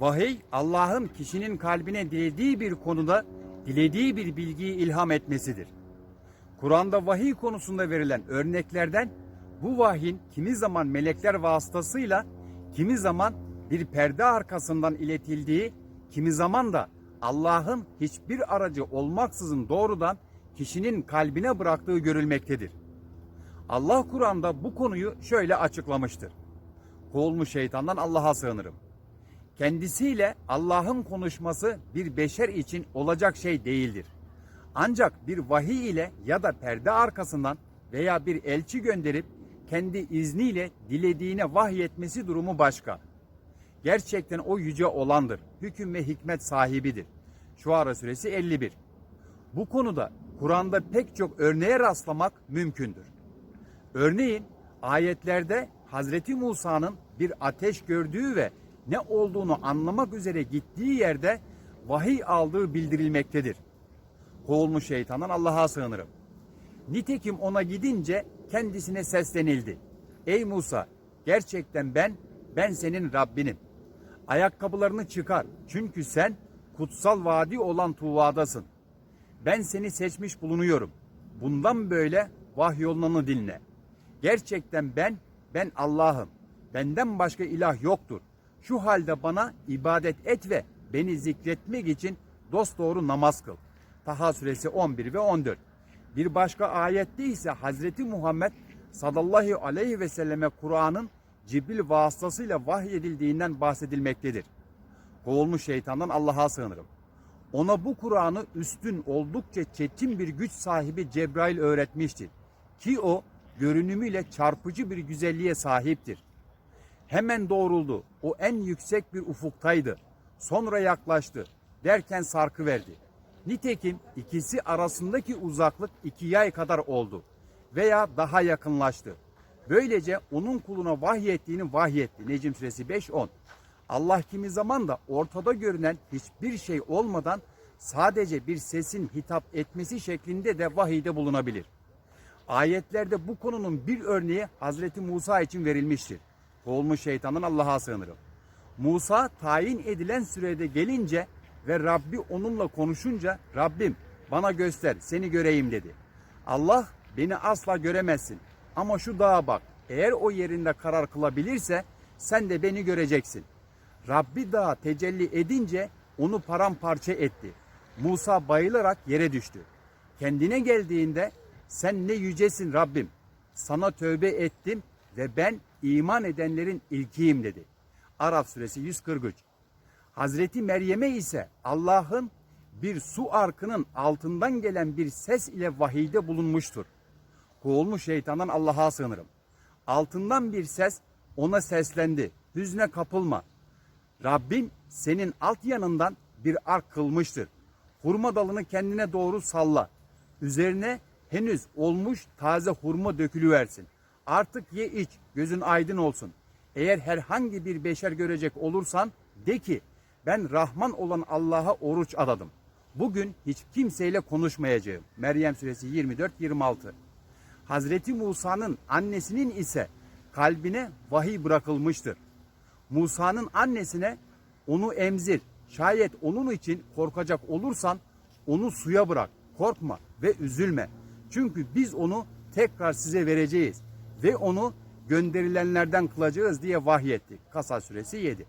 Vahiy Allah'ın kişinin kalbine dilediği bir konuda dilediği bir bilgiyi ilham etmesidir. Kur'an'da vahiy konusunda verilen örneklerden bu vahyin kimi zaman melekler vasıtasıyla, kimi zaman bir perde arkasından iletildiği, kimi zaman da Allah'ın hiçbir aracı olmaksızın doğrudan kişinin kalbine bıraktığı görülmektedir. Allah Kur'an'da bu konuyu şöyle açıklamıştır. Kovulmuş şeytandan Allah'a sığınırım. Kendisiyle Allah'ın konuşması bir beşer için olacak şey değildir. Ancak bir vahiy ile ya da perde arkasından veya bir elçi gönderip kendi izniyle dilediğine vahyetmesi durumu başka. Gerçekten o yüce olandır. Hüküm ve hikmet sahibidir. Şuara suresi 51. Bu konuda Kur'an'da pek çok örneğe rastlamak mümkündür. Örneğin ayetlerde Hazreti Musa'nın bir ateş gördüğü ve ne olduğunu anlamak üzere gittiği yerde vahiy aldığı bildirilmektedir. Kovulmuş şeytandan Allah'a sığınırım. Nitekim ona gidince kendisine seslenildi. Ey Musa gerçekten ben, ben senin Rabbinim. Ayakkabılarını çıkar çünkü sen kutsal vadi olan Tuva'dasın. Ben seni seçmiş bulunuyorum. Bundan böyle vahyolunanı dinle. Gerçekten ben, ben Allah'ım. Benden başka ilah yoktur. Şu halde bana ibadet et ve beni zikretmek için dosdoğru namaz kıl. Taha suresi 11 ve 14. Bir başka ayette ise Hazreti Muhammed sallallahu aleyhi ve selleme Kur'an'ın Cibril vasıtasıyla vahyedildiğinden bahsedilmektedir. Kovulmuş şeytandan Allah'a sığınırım. Ona bu Kur'an'ı üstün oldukça çetin bir güç sahibi Cebrail öğretmiştir. Ki o görünümüyle çarpıcı bir güzelliğe sahiptir. Hemen doğruldu. O en yüksek bir ufuktaydı. Sonra yaklaştı. Derken sarkı verdi. Nitekim ikisi arasındaki uzaklık iki yay kadar oldu. Veya daha yakınlaştı. Böylece onun kuluna vahyettiğini vahyetti. Necim suresi 5-10. Allah kimi zaman da ortada görünen hiçbir şey olmadan sadece bir sesin hitap etmesi şeklinde de vahiyde bulunabilir. Ayetlerde bu konunun bir örneği Hazreti Musa için verilmiştir. Kovulmuş şeytanın Allah'a sığınırım. Musa tayin edilen sürede gelince ve Rabbi onunla konuşunca Rabbim bana göster seni göreyim dedi. Allah beni asla göremezsin ama şu dağa bak eğer o yerinde karar kılabilirse sen de beni göreceksin. Rabbi dağa tecelli edince onu paramparça etti. Musa bayılarak yere düştü. Kendine geldiğinde sen ne yücesin Rabbim. Sana tövbe ettim ve ben iman edenlerin ilkiyim dedi. Araf suresi 143. Hazreti Meryem'e ise Allah'ın bir su arkının altından gelen bir ses ile vahiyde bulunmuştur. Kovulmuş şeytandan Allah'a sığınırım. Altından bir ses ona seslendi. Hüzne kapılma. Rabbin senin alt yanından bir ark kılmıştır. Hurma dalını kendine doğru salla. Üzerine henüz olmuş taze hurma dökülüversin. Artık ye iç, gözün aydın olsun. Eğer herhangi bir beşer görecek olursan de ki ben Rahman olan Allah'a oruç adadım. Bugün hiç kimseyle konuşmayacağım. Meryem suresi 24-26. Hazreti Musa'nın annesinin ise kalbine vahiy bırakılmıştır. Musa'nın annesine onu emzir. Şayet onun için korkacak olursan onu suya bırak. Korkma ve üzülme. Çünkü biz onu tekrar size vereceğiz ve onu gönderilenlerden kılacağız diye vahyetti. Kasa suresi 7.